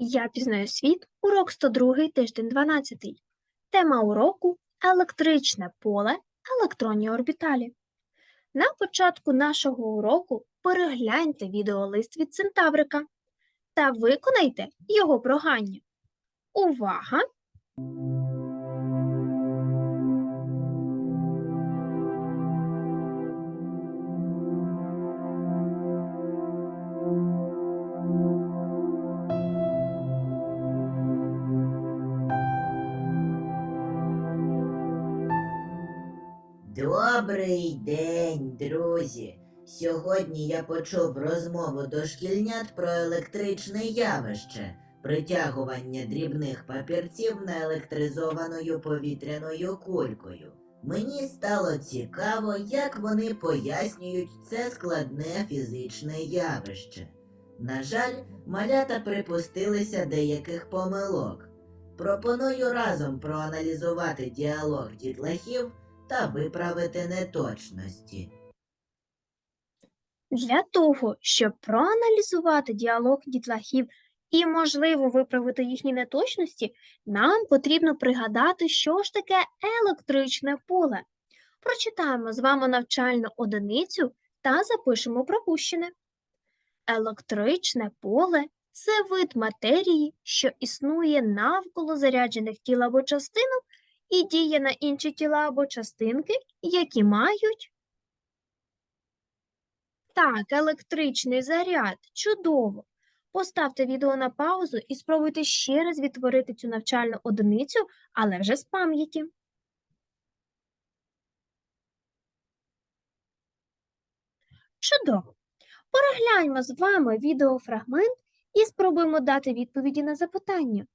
Я пізнаю світ, урок 102, тиждень 12. Тема уроку електричне поле, електронні орбіталі. На початку нашого уроку перегляньте відеолист від Центаврика та виконайте його прохання. Увага! Добрий день, друзі! Сьогодні я почув розмову дошкільнят про електричне явище притягування дрібних папірців наелектризованою повітряною кулькою. Мені стало цікаво, як вони пояснюють це складне фізичне явище. На жаль, малята припустилися деяких помилок. Пропоную разом проаналізувати діалог дітлахів та виправити неточності. Для того, щоб проаналізувати діалог дітлахів і, можливо, виправити їхні неточності, нам потрібно пригадати, що ж таке електричне поле. Прочитаємо з вами навчальну одиницю та запишемо пропущене. Електричне поле це вид матерії, що існує навколо заряджених тіл або частинок і діє на інші тіла або частинки, які мають так, електричний заряд. Чудово. Поставте відео на паузу і спробуйте ще раз відтворити цю навчальну одиницю, але вже з пам'яті. Чудово. Перегляньмо з вами відеофрагмент і спробуємо дати відповіді на запитання.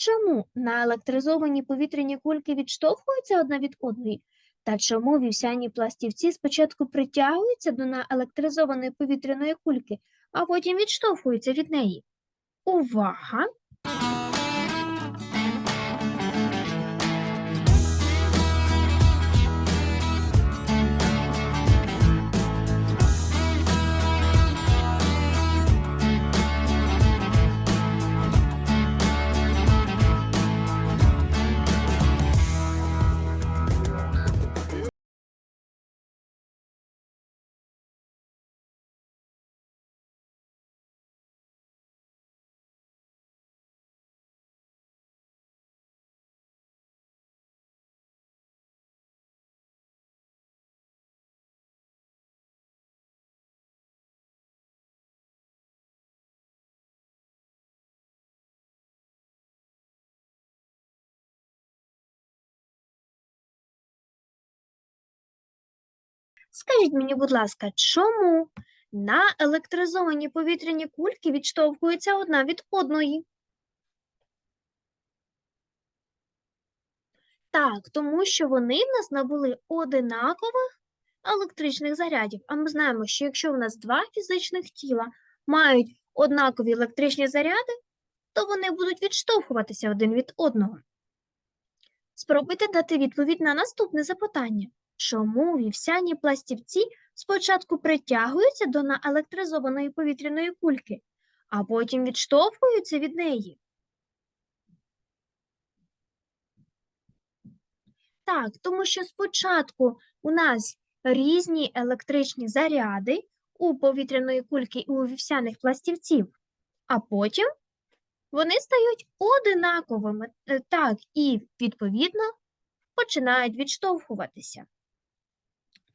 Чому наелектризовані повітряні кульки відштовхуються одна від одної? Та чому вівсяні пластівці спочатку притягуються до наелектризованої повітряної кульки, а потім відштовхуються від неї? Увага! Скажіть мені, будь ласка, чому наелектризовані повітряні кульки відштовхуються одна від одної? Так, тому що вони в нас набули одинакових електричних зарядів. А ми знаємо, що якщо в нас два фізичних тіла мають однакові електричні заряди, то вони будуть відштовхуватися один від одного. Спробуйте дати відповідь на наступне запитання. Чому вівсяні пластівці спочатку притягуються до наелектризованої повітряної кульки, а потім відштовхуються від неї? Так, тому що спочатку у нас різні електричні заряди у повітряної кульки і у вівсяних пластівців, а потім вони стають одинаковими, е, так, і, відповідно, починають відштовхуватися.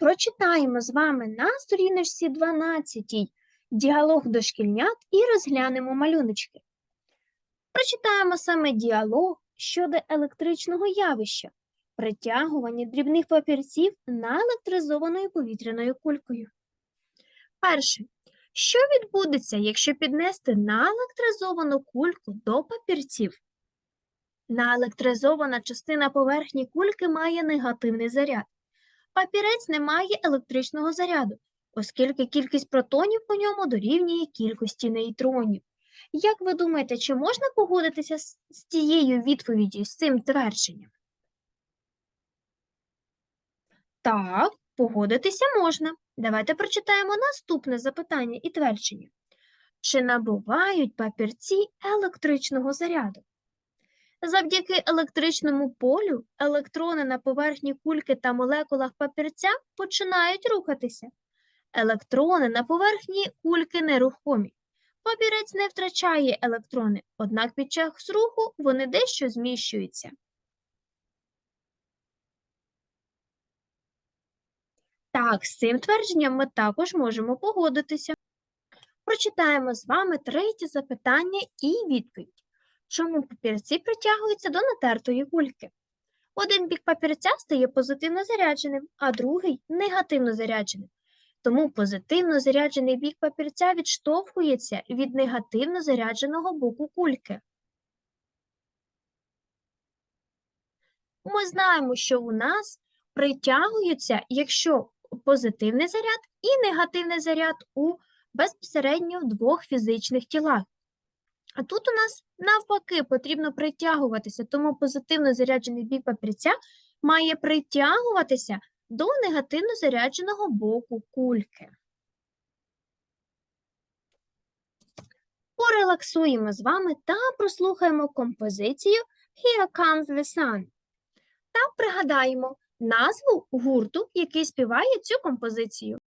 Прочитаємо з вами на сторіночці 12 діалог дошкільнят і розглянемо малюночки. Прочитаємо саме діалог щодо електричного явища притягування дрібних папірців наелектризованою повітряною кулькою. Перше. Що відбудеться, якщо піднести наелектризовану кульку до папірців? Наелектризована частина поверхні кульки має негативний заряд. Папірець не має електричного заряду, оскільки кількість протонів у ньому дорівнює кількості нейтронів. Як ви думаєте, чи можна погодитися з тією відповіддю, з цим твердженням? Так, погодитися можна. Давайте прочитаємо наступне запитання і твердження. Чи набувають папірці електричного заряду? Завдяки електричному полю електрони на поверхні кульки та молекулах папірця починають рухатися. Електрони на поверхні кульки нерухомі. Папірець не втрачає електрони, однак під час руху вони дещо зміщуються. Так, з цим твердженням ми також можемо погодитися. Прочитаємо з вами третє запитання і відповідь. Чому папірці притягуються до натертої кульки? Один бік папірця стає позитивно зарядженим, а другий негативно зарядженим. Тому позитивно заряджений бік папірця відштовхується від негативно зарядженого боку кульки. Ми знаємо, що у нас притягуються, якщо позитивний заряд і негативний заряд у безпосередньо в двох фізичних тілах. А тут у нас навпаки потрібно притягуватися, тому позитивно заряджений бік папірця має притягуватися до негативно зарядженого боку кульки. Порелаксуємо з вами та прослухаємо композицію Here Comes the Sun та пригадаємо назву гурту, який співає цю композицію.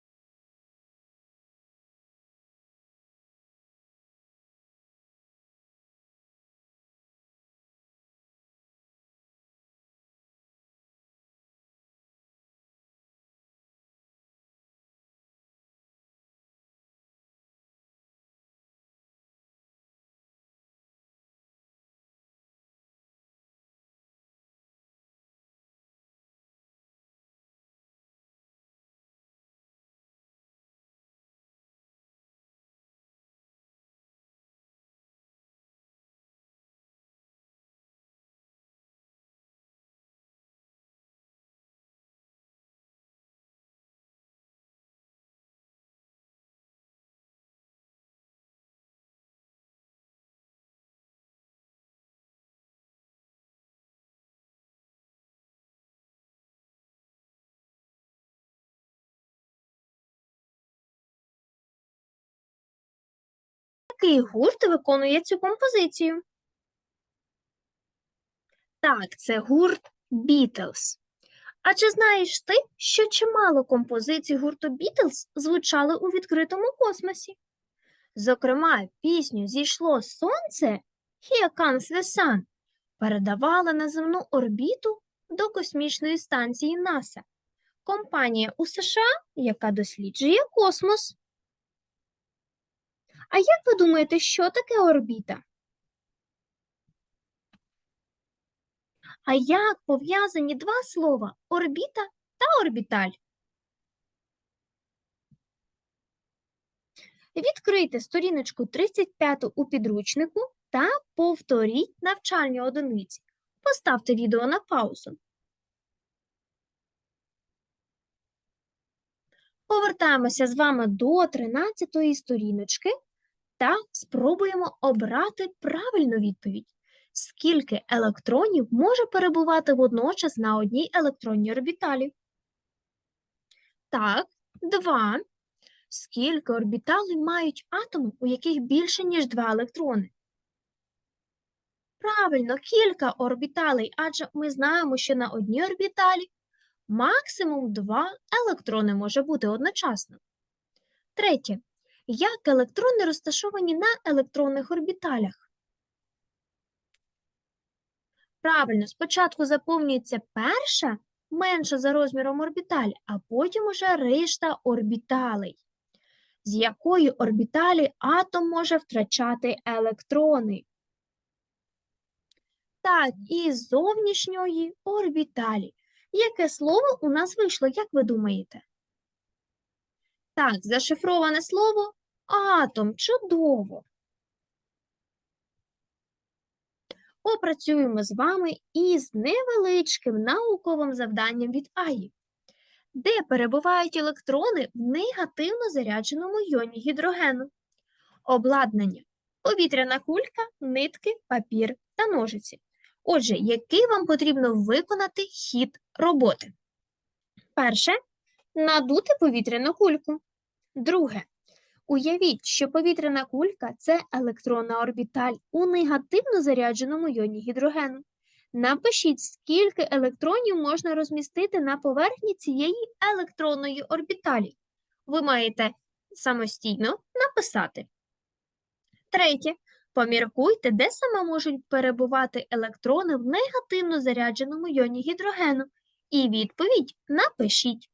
Який гурт виконує цю композицію? Так, це гурт Beatles. А чи знаєш ти, що чимало композицій гурту Beatles звучали у відкритому космосі? Зокрема, пісню Зійшло сонце Here Comes the Sun передавала на земну орбіту до космічної станції НАСА, компанія у США, яка досліджує космос. А як ви думаєте, що таке орбіта? А як пов'язані два слова орбіта та орбіталь? Відкрийте сторіночку 35 у підручнику та повторіть навчальні одиниці. Поставте відео на паузу. Повертаємося з вами до 13 сторіночки та спробуємо обрати правильну відповідь. Скільки електронів може перебувати водночас на одній електронній орбіталі? Так, два. Скільки орбіталей мають атоми, у яких більше, ніж два електрони? Правильно, кілька орбіталей, адже ми знаємо, що на одній орбіталі максимум два електрони може бути одночасно. Третє. Як електрони розташовані на електронних орбіталях? Правильно, спочатку заповнюється перша, менша за розміром орбіталь, а потім уже решта орбіталей. З якої орбіталі атом може втрачати електрони? Так, із зовнішньої орбіталі. Яке слово у нас вийшло, як ви думаєте? Так, зашифроване слово атом. Чудово. Опрацюємо з вами із невеличким науковим завданням від Аї. Де перебувають електрони в негативно зарядженому йоні гідрогену? Обладнання. Повітряна кулька, нитки, папір та ножиці. Отже, який вам потрібно виконати хід роботи? Перше надути повітряну кульку. Друге Уявіть, що повітряна кулька це електронна орбіталь у негативно зарядженому йоні гідрогену. Напишіть, скільки електронів можна розмістити на поверхні цієї електронної орбіталі. Ви маєте самостійно написати. Третє. Поміркуйте, де саме можуть перебувати електрони в негативно зарядженому йоні гідрогену. І відповідь напишіть.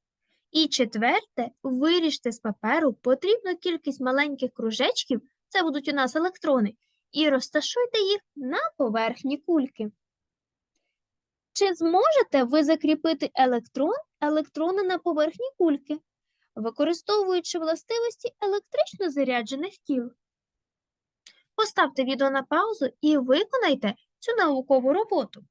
І четверте, виріжте з паперу потрібну кількість маленьких кружечків, це будуть у нас електрони, і розташуйте їх на поверхні кульки. Чи зможете ви закріпити електрон, електрони на поверхні кульки, використовуючи властивості електрично заряджених тіл? Поставте відео на паузу і виконайте цю наукову роботу.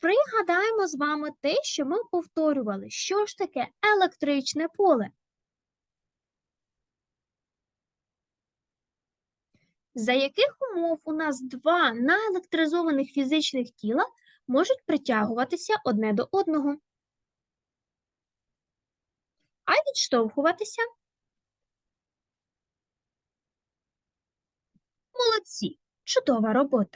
Пригадаємо з вами те, що ми повторювали. Що ж таке електричне поле? За яких умов у нас два наелектризованих фізичних тіла можуть притягуватися одне до одного? А відштовхуватися? Молодці! Чудова робота!